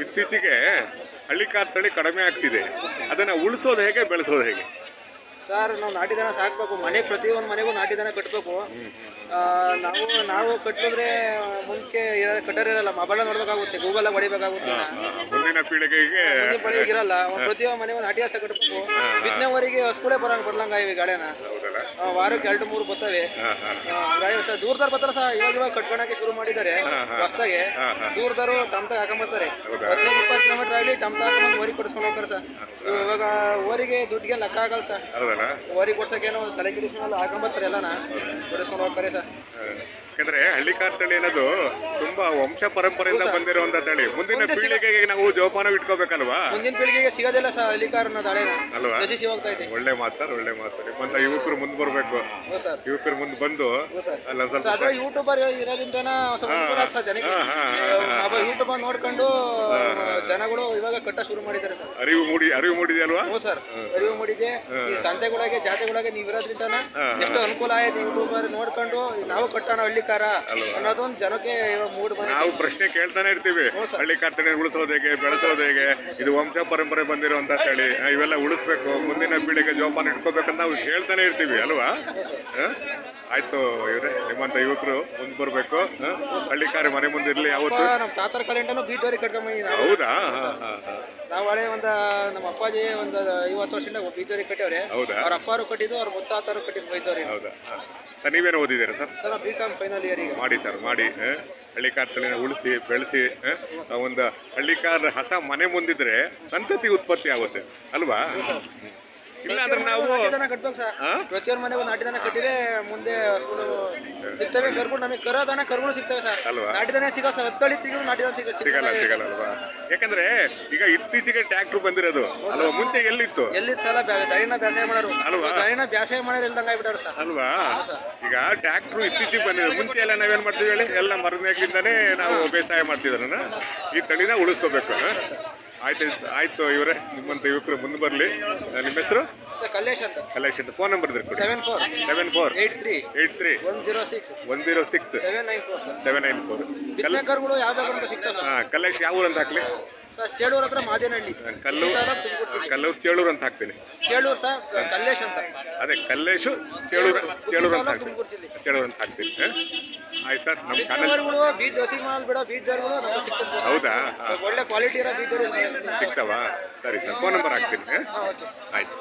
ಇತ್ತೀಚೆಗೆ ಹಳ್ಳಿಕಾರ್ ತಳಿ ಕಡಿಮೆ ಆಗ್ತಿದೆ. ಅದನ್ನ ಉಳಿಸೋದು ಹೇಗೆ ಬೆಳೆಸೋದು ಹೇಗೆ? ಸರ್ ನಾವು ನಾಟಿ ದನ ಸಾಕ್ಬೇಕು. ಮನೆ ಪ್ರತಿಯೊಂದು ಮನೆಗೂ ನಾಟಿ ದನ ಕಟ್ಟಬೇಕು ನಾವು ನಾವು ಕಟ್ಟಿದ್ರೆ ಮುಂಚೆ ಕಟ್ಟರ್ ಇರಲ್ಲ. ಮೊಬೈಲ್ ನೋಡ್ಬೇಕಾಗುತ್ತೆ. ಗೂಗಲ್ ಹೊಡಿಬೇಕಾಗುತ್ತೆ ಮುಂದಿನ ಪೀಳಿಗೆಗೆ ಇರಲ್ಲ. ಪ್ರತಿಯೊಂದು ಮನೆಗೂ ನಾಟಿ ಹಸ ಕಟ್ಟಬೇಕು ಬಿತ್ತನೆವರೆಗೆ ಹಸ್ಕೂಡೆ ಬರಂಗ್ ಬರ್ಲಂಗ ಇವೆ ಗಾಳೆನ. ಆ, ವಾರಕ್ಕೆ ಎರಡು ಮೂರು ಬರ್ತವೆ. ಹಂಗಾಗಿ ಸರ್ ದೂರದಾರ್ ಬರ್ತಾರೆ ಸರ್ ಇವಾಗ ಇವಾಗ ಕಟ್ಕೊಳಕ್ಕೆ ಶುರು ಮಾಡಿದ್ದಾರೆ. ಹೊಸ್ದಾಗೆ. ದೂರದಾರು ಟಮ್ತಾಗ ಹಾಕೊಂಬರ್ತಾರೆ ಹದಿನೈದು ಇಪ್ಪತ್ತು ಕಿಲೋಮೀಟರ್ ಆಗಲಿ ಟಮ್ತಾ ಹಾಕೊಂಬಂದು ಓರಿಗೆ ಕೊಡಿಸ್ಕೊಂಡು ಹೋಗ್ತಾರೆ ಸರ್ ಇವಾಗ ಓರಿಗೆ ದುಡ್ಡಿಗೆ ಲೆಕ್ಕ ಆಗಲ್ಲ ಸರ್ ಕೊಡ್ಸಕ್ಕೇನೋ ಒಂದು ತಲೆ ಕಿಡಿಸ್ಕೊಂಡು ಹಾಕೊಂಬರ್ತಾರೆ ಎಲ್ಲನ. ಕೊಡಿಸ್ಕೊಂಡು ಹೋಗ್ತಾರೆ ಸರ್ ಯಾಕಂದ್ರೆ ಹಳ್ಳಿಕಾರ್ ತಳಿ ಅನ್ನೋದು ತುಂಬಾ ವಂಶ ಪರಂಪರೆಯಿಂದ ಬಂದಿರುವಂತ ತಳಿ. ಮುಂದಿನ ಪೀಳಿಗೆಗೆ ನಾವು ಜೋಪಾನ ಇಟ್ಕೋಬೇಕಲ್ವಾ? ಮುಂದಿನ ಪೀಳಿಗೆಗೆ ಸಿಗೋದಿಲ್ಲ ಸರ್ ಹಳ್ಳಿಕಾರನ ದಾಳೆನ. ಅಲ್ವಾ? ನಶಿಸಿ ಹೋಗ್ತಾ ಇದೆ. ಒಳ್ಳೆ ಮಾತಾರ್ ಒಳ್ಳೆ ಮಾತು. ಬಂದ ಯುವಕರು ಮುಂದೆ ಬರ್ಬೇಕು. ಹೌದು ಸರ್. ಯುವಕರು ಮುಂದೆ ಬಂದು ಅಲ್ಲ ಸ್ವಲ್ಪ ಯೂಟ್ಯೂಬರ್ ಯೂಟ್ಯೂಬ್ ನೋಡ್ಕೊಂಡು ಜನಗಳು ಇವಾಗ ಕಟ್ಟ ಶುರು ಮಾಡಿದ್ದಾರೆ ಸರ್. ಅರಿವು ಮೂಡಿ ಅರಿವು ಮೂಡಿದೆ ಅಲ್ವಾ? ಹ್ಞೂ ಸರ್ ಅರಿವು ಮೂಡಿದೆ. ಈ ಸಂತೆಗಳಾಗೆ ಜಾತೆಗಳಾಗೆ ನೀವು ಇರೋದ್ರಿಂದನ ಎಷ್ಟು ಅನುಕೂಲ ಆಯ್ತು ಯೂಟ್ಯೂಬರ್ ನೋಡ್ಕೊಂಡು ನಾವು ಕಟ್ಟೋಣ ಹಳ್ಳಿಕಾರ ಅನ್ನೋದೊಂದು ಜನಕ್ಕೆ ಇವಾಗ ಮೂಡ್ ನಾವು ಪ್ರಶ್ನೆ ಕೇಳ್ತಾನೆ ಇರ್ತೀವಿ. ಹಳ್ಳಿಕಾರ್ ತಳಿ ಉಳಿಸೋದು ಹೇಗೆ ಬೆಳೆಸೋದು ಹೇಗೆ ಇದು ವಂಶ ಪರಂಪರೆ ಬಂದಿರೋ ಅಂತ ಹೇಳಿ ಇವೆಲ್ಲ ಉಳಿಸ್ಬೇಕು ಮುಂದಿನ ಪೀಳಿಗೆ ಜೋಪಾನ ಇಟ್ಕೋಬೇಕಂತ ನಾವು ಹೇಳ್ತಾನೆ ಇರ್ತೀವಿ ಅಲ್ವಾ? ಆಯ್ತು ಇವ್ರೆ ನಿಮ್ಮಂತ ಯುವಕರು ಮುಂದೆ ಬರ್ಬೇಕು ಹಳ್ಳಿಕಾರಿ ಮನೆ ಮುಂದೆ ಇರ್ಲಿ ಯಾವತ್ತು. ನಮ್ಮ ತಾತರ ಕಲೆಂಟನು ಅನ್ನು ಬೀಟ್ ನಾವು. ಹೌದಾ? ಹಾ, ಹಾ, ಹಾ. ನಾವು ಹಳೆ ಒಂದು ನಮ್ಮ ಅಪ್ಪಾಜಿ ಒಂದು ಐವತ್ತು ವರ್ಷದಿಂದ ಬೀಟೋರಿ ಕಟ್ಟಿವ್ರೆ. ಹೌದಾ? ಅವ್ರ ಅಪ್ಪಾರು ಕಟ್ಟಿದ್ದು ಅವ್ರ ಮುತ್ತಾತರು ಕಟ್ಟಿದ್ದು ಬೈದವ್ರಿಗೆ ಹೌದಾ? ಹಾ. ಸರ್ ನೀವೇನು ಓದಿದ್ದೀರಾ sir? Sir B com final year ಈಗ. ಮಾಡಿ ಸರ್ ಮಾಡಿ ಆ? ಹಳ್ಳಿಕಾರ್ ತಳಿನ ಉಳಿಸಿ ಬೆಳೆಸಿ ಒಂದು ಹಳ್ಳಿಕಾರ್ ಹಸ ಮನೆ ಮುಂದಿದ್ರೆ ಸಂತತಿ ಉತ್ಪತ್ತಿ ಆಗುತ್ತೆ ಅಲ್ವಾ. ಇಲ್ಲ ಅಂದ್ರೆ ನಾವು ಕಟ್ಬೇಕು ಸರ್? ಪ್ರತಿಯೊಂದು ಮನೆಗೂ ನಾಟಿ ದನ ಕಟ್ಟಿದ್ರೆ ಮುಂದೆ ಹಸುಗಳು ಸಿಗ್ತವೆ ಕರ್ಗಳು ನಮಗೆ ಕರೋ ದನ ಕರುಗಳು ಸಿಗ್ತವೆ ಸರ್. ಅಲ್ವಾ? ನಾಟಿ ದನ ಸಿಗೋ ಸರ್ ಹತ್ತಳಿ ತಿಂಗಳು ನಾಟಿ ದನ ಸಿಗ ಸಿಗಲ್ಲ ಸಿಗಲ್ಲ ಅಲ್ವಾ? ಯಾಕಂದ್ರೆ ಈಗ ಇತ್ತೀಚೆಗೆ ಟ್ರ್ಯಾಕ್ಟರ್ ಬಂದಿರೋದು. ಅಲ್ವಾ? ಮುಂಚೆ ಎಲ್ಲಿತ್ತು? ಎಲ್ಲಿ ಸಲ ದೈನ ಬೇಸಾಯ ಮಾಡೋರು. ಅಲ್ವಾ? ದೈನ ಬೇಸಾಯ ಮಾಡೋರು ಇಲ್ದಂಗೆ ಆಗ್ಬಿಟ್ಟಾರೆ ಸರ್. ಅಲ್ವಾ? ಈಗ ಟ್ರಾಕ್ಟರ್ ಇತ್ತೀಚೆಗೆ ಬಂದಿದೆ ಮುಂಚೆ ಎಲ್ಲ ನಾವೇನ್ ಮಾಡ್ತೀವಿ ಹೇಳಿ? ಎಲ್ಲ ಮರದಿಂದಾನೇ ನಾವು ಬೇಸಾಯ ಮಾಡ್ತಿದ್ರು ಈ ತಳಿನ ಉಳಿಸ್ಕೋಬೇಕು? ಆಯ್ತು ಆಯ್ತು ಇವರೇ ನಿಮ್ಮಂತ ಯುವಕರು ಮುಂದೆ ಬರಲಿ. ನಿಮ್ಮ ಹೆಸರು? ಸರ್ ಕಲ್ಲೇಶ್ ಅಂತ. ಅಂತ. Phone number seven four seven four eight three eight three one zero six one zero six seven nine four seven nine four ಕರುಗಳು ಯಾವ ಊರಂತ ಹಾಂ ಕಲ್ಲೇಶ್ ಯಾವ ಹಾಕ್ಲಿ? ಸರ್ ಚೇಳೂರು ಹತ್ರ ಮಾದೇನಹಳ್ಳಿ. ಕಲ್ಲು ತಾಲೂಕು ತುಮಕೂರು ಜಿಲ್ಲೆ. ಕಲ್ಲೂರು ಚೇಳೂರು ಅಂತ ಹಾಕ್ತೀನಿ. ಚೇಳೂರು ಸರ್ ಕಲ್ಲೇಶ್ ಅಂತ. ಅದೇ ಕಲ್ಲೇಶು ಚೇಳೂರು ಚೇಳೂರು ಅಂತ ಹಾಕ್ತೀನಿ. ತುಮಕೂರು ಜಿಲ್ಲೆ. ಚೇಳೂರು ಅಂತ ಹಾಕ್ತೀನಿ. ಹ? ಆಯ್ತು ಸರ್ ನಮ್ಮ ಚಾನಲ್ ಬಿತ್ತನೆವರೆಗಳು ಬೀಜ ದೋಸಿ ಮಾಲ್ ಬಿಡೋ ಬೀಜಗಳು ನಮ್ಗೆ ಹೌದಾ? ಒಳ್ಳೆ ಕ್ವಾಲಿಟಿ ಇರೋ ಬೀಜದವರು ಸಿಗ್ತಾವಾ? ಸರಿ ಸರ್ ಫೋನ್ ನಂಬರ್ ಹಾಕ್ತೀನಿ. ಆಯ್ತು.